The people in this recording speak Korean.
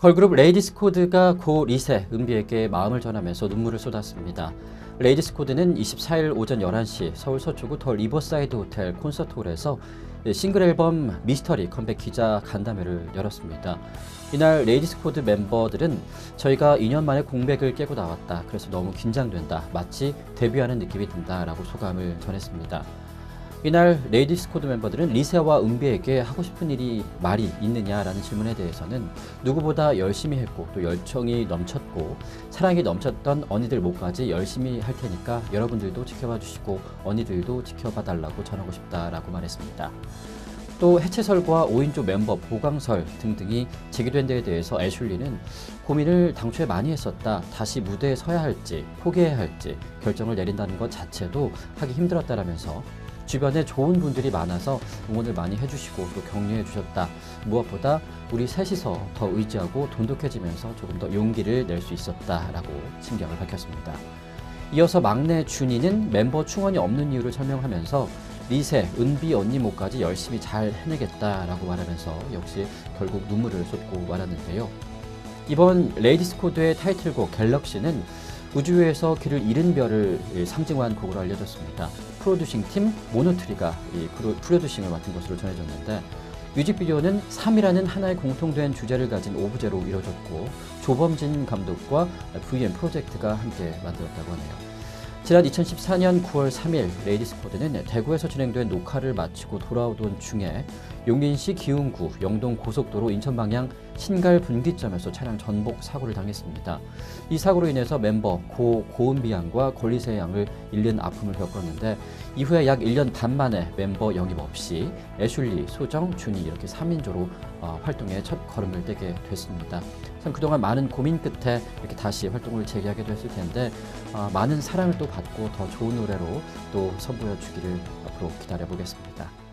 걸그룹 레이디스 코드가 고 리세 은비에게 마음을 전하면서 눈물을 쏟았습니다. 레이디스 코드는 24일 오전 11시 서울 서초구 더 리버사이드 호텔 콘서트홀에서 싱글 앨범 미스터리 컴백 기자 간담회를 열었습니다. 이날 레이디스 코드 멤버들은 저희가 2년 만에 공백을 깨고 나왔다. 그래서 너무 긴장된다. 마치 데뷔하는 느낌이 든다 라고 소감을 전했습니다. 이날 레이디스 코드 멤버들은 리세와 은비에게 하고 싶은 일이 말이 있느냐라는 질문에 대해서는 누구보다 열심히 했고 또 열정이 넘쳤고 사랑이 넘쳤던 언니들 목까지 열심히 할 테니까 여러분들도 지켜봐 주시고 언니들도 지켜봐 달라고 전하고 싶다라고 말했습니다. 또 해체설과 5인조 멤버 보강설 등등이 제기된 데에 대해서 애슐리는 고민을 당초에 많이 했었다. 다시 무대에 서야 할지 포기해야 할지 결정을 내린다는 것 자체도 하기 힘들었다라면서 주변에 좋은 분들이 많아서 응원을 많이 해주시고 또 격려해 주셨다. 무엇보다 우리 셋이서 더 의지하고 돈독해지면서 조금 더 용기를 낼 수 있었다라고 심경을 밝혔습니다. 이어서 막내 준이는 멤버 충원이 없는 이유를 설명하면서 리세, 은비 언니 목까지 열심히 잘 해내겠다라고 말하면서 역시 결국 눈물을 쏟고 말았는데요. 이번 레이디스 코드의 타이틀곡 갤럭시는 우주에서 길을 잃은 별을 상징한 곡으로 알려졌습니다. 프로듀싱 팀 모노트리가 이 프로- 프로듀싱을 맡은 것으로 전해졌는데 뮤직비디오는 3이라는 하나의 공통된 주제를 가진 오브제로 이루어졌고 조범진 감독과 VM 프로젝트가 함께 만들었다고 하네요. 지난 2014년 9월 3일 레이디스 코드는 대구에서 진행된 녹화를 마치고 돌아오던 중에 용인시 기흥구 영동 고속도로 인천 방향 신갈 분기점에서 차량 전복 사고를 당했습니다. 이 사고로 인해서 멤버 고 고은비 양과 권리세 양을 잃는 아픔을 겪었는데 이후에 약 1년 반 만에 멤버 영입 없이 애슐리, 소정, 준이 이렇게 3인조로 어, 활동에 첫 걸음을 떼게 됐습니다. 참 그동안 많은 고민 끝에 이렇게 다시 활동을 재개하게 됐을 텐데 아, 많은 사랑을 또 받고 더 좋은 노래로 또 선보여 주기를 앞으로 기다려 보겠습니다.